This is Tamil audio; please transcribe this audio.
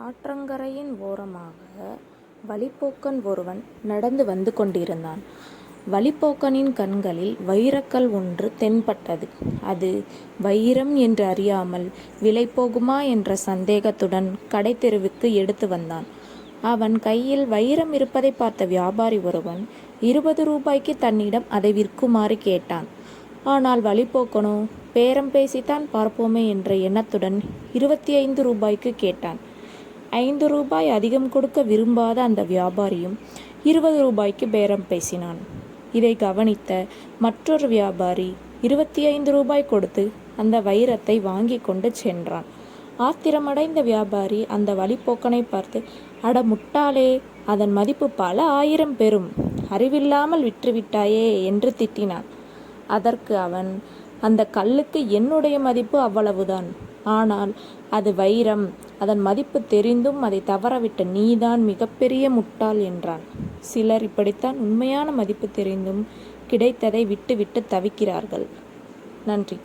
ஆற்றங்கரையின் ஓரமாக வழிப்போக்கன் ஒருவன் நடந்து வந்து கொண்டிருந்தான். வழிப்போக்கனின் கண்களில் வைரக்கல் ஒன்று தென்பட்டது. அது வைரம் என்று அறியாமல் விலை போகுமா என்ற சந்தேகத்துடன் கடைத்தெருவுக்கு எடுத்து வந்தான். அவன் கையில் வைரம் இருப்பதைப் பார்த்த வியாபாரி ஒருவன் இருபது ரூபாய்க்கு தன்னிடம் அதை விற்குமாறு கேட்டான். ஆனால் வழிப்போக்கனோ பேரம் பேசித்தான் பார்ப்போமே என்ற எண்ணத்துடன் இருபத்தி ஐந்து ரூபாய்க்கு கேட்டான். ஐந்து ரூபாய் அதிகம் கொடுக்க விரும்பாத அந்த வியாபாரியும் இருபது ரூபாய்க்கு பேரம் பேசினான். இதை கவனித்த மற்றொரு வியாபாரி இருபத்தி ஐந்து ரூபாய் கொடுத்து அந்த வைரத்தை வாங்கி கொண்டு சென்றான். ஆத்திரமடைந்த வியாபாரி அந்த வழிப்போக்கனை பார்த்து அட முட்டாளே அதன் மதிப்பு பல ஆயிரம் பெறும். அறிவில்லாமல் விற்றுவிட்டாயே என்று திட்டினான். அதற்கு அவன் அந்த கல்லுக்கு என்னுடைய மதிப்பு அவ்வளவுதான். ஆனால் அது வைரம். அதன் மதிப்பு தெரிந்தும் அதை தவறவிட்ட நீதான் மிகப்பெரிய முட்டாள் என்றான். சிலர் இப்படித்தான் உண்மையான மதிப்பு தெரிந்தும் கிடைத்ததை விட்டுவிட்டு தவிக்கிறார்கள். நன்றி.